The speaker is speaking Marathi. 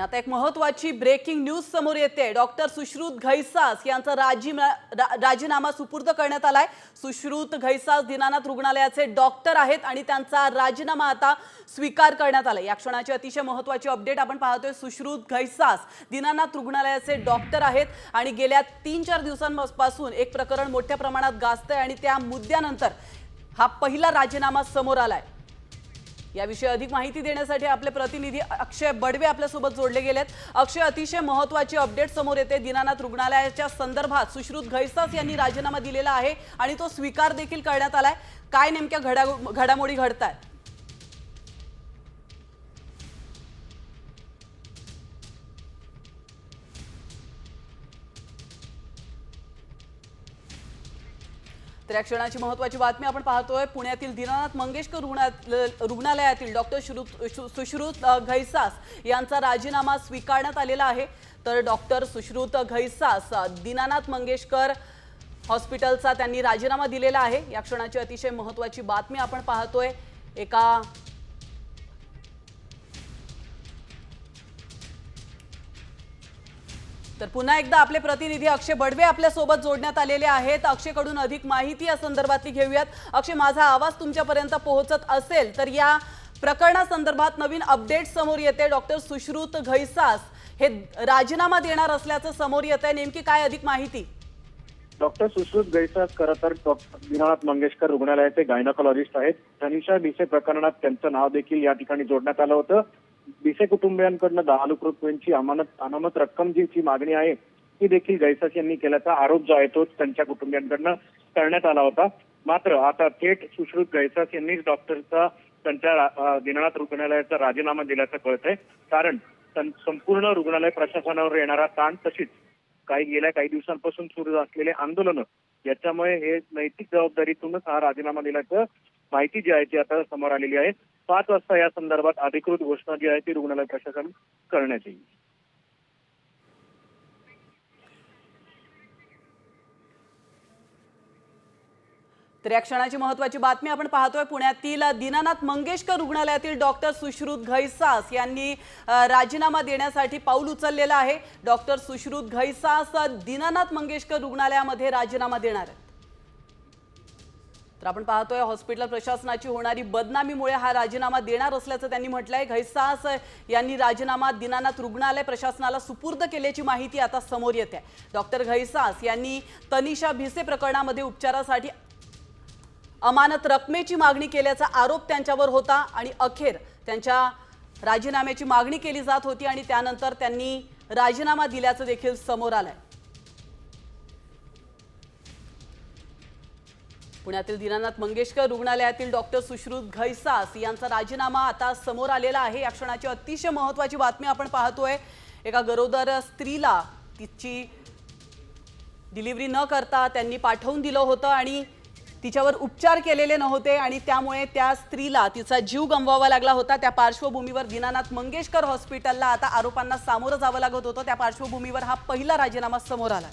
आता एक महत्वाची ब्रेकिंग न्यूज समोर येते. डॉक्टर सुश्रुत घैसास यांचा राजी रा- राजीनामा सुपूर्द करण्यात आलाय. सुश्रुत घैसास दीनानाथ रुग्णालयाचे डॉक्टर आहेत आणि त्यांचा राजीनामा आता स्वीकार करण्यात आला या क्षणाची अतिशय महत्वाची अपडेट आपण पाहतोय. सुश्रुत घैसास दीनानाथ रुग्णालयाचे डॉक्टर आहेत आणि गेल्या तीन चार दिवसांपासून एक प्रकरण मोठ्या प्रमाणात गाजतंय आणि त्या मुद्द्यानंतर हा पहिला राजीनामा समोर आलाय. याविषयी अधिक माहिती देण्यासाठी आपले प्रतिनिधी अक्षय बडवे आपल्यासोबत जोडले गेलेत. अक्षय अतिशय महत्वाची अपडेट समोर येते. दीनानाथ रुग्णालयाच्या संदर्भात सुश्रुत घैसास यांनी राजीनामा दिलेला आहे आणि तो स्वीकार देखील करण्यात आलाय. काय नेमक्या घडा घडामोडी घडतात तर या क्षणाची महत्वाची बातमी आपण पाहतोय. पुण्यातील दीनानाथ मंगेशकर रुग्णालयातील डॉक्टर श्रुत शु- सुश्रुत घैसास यांचा राजीनामा स्वीकारण्यात आलेला आहे. तर डॉक्टर सुश्रुत घैसास दीनानाथ मंगेशकर हॉस्पिटलचा त्यांनी राजीनामा दिलेला आहे. या क्षणाची अतिशय महत्वाची बातमी आपण पाहतोय. एका तर पुन्हा एकदा आपले प्रतिनिधी अक्षय बडवे आपल्यासोबत जोडण्यात आलेले आहेत. अक्षयकडून अधिक माहिती या संदर्भातली घेऊयात. अक्षय माझा आवाज तुमच्यापर्यंत पोहोचत असेल तर या प्रकरणासंदर्भात नवीन अपडेट समोर येते. डॉक्टर सुश्रुत घैसास हे राजीनामा देणार असल्याचं समोर येत आहे नेमकी काय अधिक माहिती? डॉक्टर सुश्रुत गैसास खरं तर डॉक्टर दीनानाथ मंगेशकर रुग्णालयाचे गायनाकोलॉजिस्ट आहेत. धनिषा भिसे प्रकरणात त्यांचं नाव देखील या ठिकाणी जोडण्यात आलं होतं. बिसे कुटुंबियांकडनं दहा लाख रुपयांची अमानत अनामत रक्कम जीची मागणी आहे ती देखील गैसास यांनी केल्याचा आरोप जो आहे तो त्यांच्या कुटुंबियांकडनं करण्यात आला होता. मात्र आता थेट सुश्रुत गैसास यांनीच डॉक्टरचा त्यांच्या दिनानाथ रुग्णालयाचा राजीनामा दिल्याचं कळतंय. कारण संपूर्ण रुग्णालय प्रशासनावर येणारा ताण तशीच काही गेल्या काही दिवसांपासून सुरू असलेले आंदोलनं याच्यामुळे हे नैतिक जबाबदारीतूनच हा राजीनामा दिल्याचं माहिती जी आहे ती आता समोर आलेली आहे. पाच वाजता या संदर्भात अधिकृत घोषणा जी आहे ती रुग्णालय प्रशासन करण्यात येईल. तर या क्षणाची महत्वाची बातमी आपण पाहतोय पुण्यातील दीनानाथ मंगेशकर रुग्णालयातील डॉक्टर सुश्रुत घैसास यांनी राजीनामा देण्यासाठी पाऊल उचललेलं आहे. डॉक्टर सुश्रुत घैसास दीनानाथ मंगेशकर रुग्णालयामध्ये राजीनामा देणार आहे तर आपण पाहतोय हॉस्पिटल प्रशासनाची होणारी बदनामीमुळे हा राजीनामा देणार असल्याचं त्यांनी म्हटलंय. घैसास यांनी राजीनामा दिनानाथ रुग्णालय प्रशासनाला सुपूर्द केल्याची माहिती आता समोर येते. डॉक्टर घैसास यांनी तनिषा भिसे प्रकरणामध्ये उपचारासाठी अमानत रकमेची मागणी केल्याचा आरोप त्यांच्यावर होता आणि अखेर त्यांच्या राजीनाम्याची मागणी केली जात होती आणि त्यानंतर त्यांनी राजीनामा दिल्याचं देखील समोर आलंय. पुण्यातील दीनानाथ मंगेशकर रुग्णालयातील डॉक्टर सुश्रुत घैसास यांचा राजीनामा आता समोर आलेला आहे. या क्षणाची अतिशय महत्वाची बातमी आपण पाहतोय. एका गरोदर स्त्रीला तिची डिलिव्हरी न करता त्यांनी पाठवून दिलं होतं आणि तिच्यावर उपचार केलेले नव्हते आणि त्यामुळे त्या स्त्रीला तिचा जीव गमवावा लागला होता. त्या पार्श्वभूमीवर दीनानाथ मंगेशकर हॉस्पिटलला आता आरोपांना सामोरं जावं लागत होतं. त्या पार्श्वभूमीवर हा पहिला राजीनामा समोर आला.